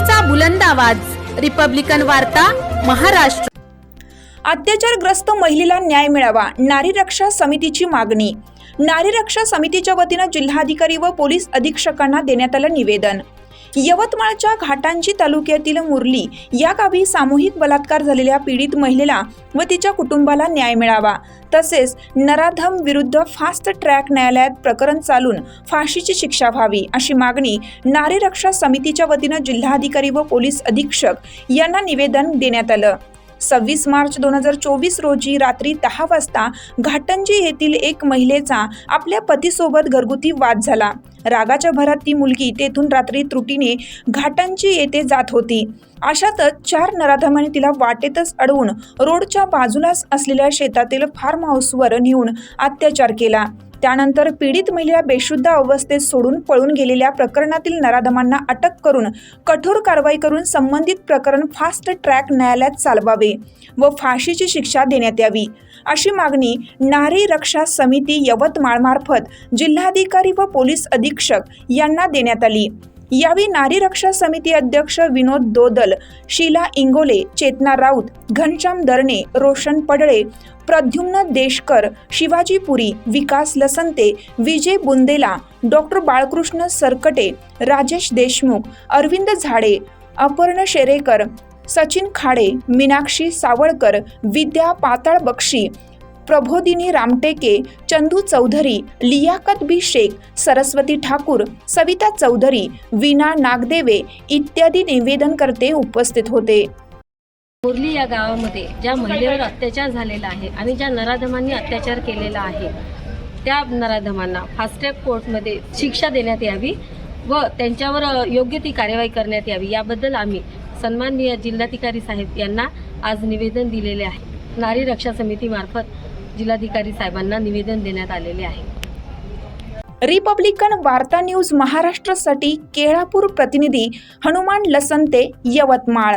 लोकशाहीचा बुलंद आवाज. रिपब्लिकन वार्ता महाराष्ट्र. अत्याचारग्रस्त महिलेला न्याय मिळावा नारी रक्षा समितीची मागणी. नारी रक्षा समितीच्या वतीनं जिल्हाधिकारी व पोलीस अधीक्षकांना देण्यात आलं निवेदन. यवतमाळच्या घाटांची तालुक्यातील मुरली या गावी सामूहिक बलात्कार झालेल्या पीडित महिलेला व तिच्या कुटुंबाला न्याय मिळावा. तसेच नराधम विरुद्ध फास्ट ट्रॅक न्यायालयात प्रकरण चालून फाशीची शिक्षा व्हावी अशी मागणी नारी रक्षा समितीच्या वतीनं जिल्हाधिकारी व पोलीस अधीक्षक यांना निवेदन देण्यात आलं. सव्वीस मार्च दोन हजार चोवीस रोजी रात्री दहा वाजता घाटंजी येथील एक महिलेचा आपल्या पतीसोबत घरगुती वाद झाला. रागाच्या भरात ती मुलगी तेथून रात्री त्रुटीने घाटांची येथे जात होती. अशातच चार नराधमांनी तिला वाटेतच अडवून रोडच्या बाजूलाच असलेल्या शेतातील फार्म हाऊसवर नेऊन अत्याचार केला. त्यानंतर पीडित महिला बेशुद्ध अवस्थेत सोडून पळून गेलेल्या प्रकरणातील नराधमांना अटक करून कठोर कारवाई करून संबंधित प्रकरण फास्ट ट्रॅक न्यायालयात चालवावे व फाशीची शिक्षा देण्यात यावी. अशी मागणी नारी रक्षा समिती यवतमाळमार्फत जिल्हाधिकारी व पोलीस अधीक्षक यांना देण्यात आली. यावेळी नारी रक्षा समिती अध्यक्ष विनोद दोदल शीला इंगोले चेतना राऊत घनश्याम दरणे रोशन पडळे प्रद्युम्न देशकर शिवाजी पुरी विकास लसंते विजय बुंदेला डॉक्टर बाळकृष्ण सरकटे राजेश देशमुख अरविंद झाडे अपर्ण शेरेकर सचिन खाडे मीनाक्षी सावळकर विद्या पाताळ बक्षी प्रबोधिनी रामटेके चंदू चौधरी लियाकत बी शेख सरस्वती ठाकूर सविता चौधरी वीणा नागदेवे इत्यादी निवेदनकर्ते उपस्थित होते. मुरली या गावामध्ये ज्या महिलेवर अत्याचार झालेला आहे आणि ज्या नराधमांनी अत्याचार केलेला आहे त्या नराधमांना फास्ट्रॅक कोर्टमध्ये शिक्षा देण्यात यावी व त्यांच्यावर योग्य ती कार्यवाही करण्यात यावी याबद्दल आम्ही सन्माननीय जिल्हाधिकारी साहेब यांना आज निवेदन दिलेले आहे. नारी रक्षा समितीमार्फत जिल्हाधिकारी साहेबांना निवेदन देण्यात आलेले आहे. रिपब्लिकन वार्ता न्यूज महाराष्ट्रासाठी केळापूर प्रतिनिधी हनुमान लसंते यवतमाळ.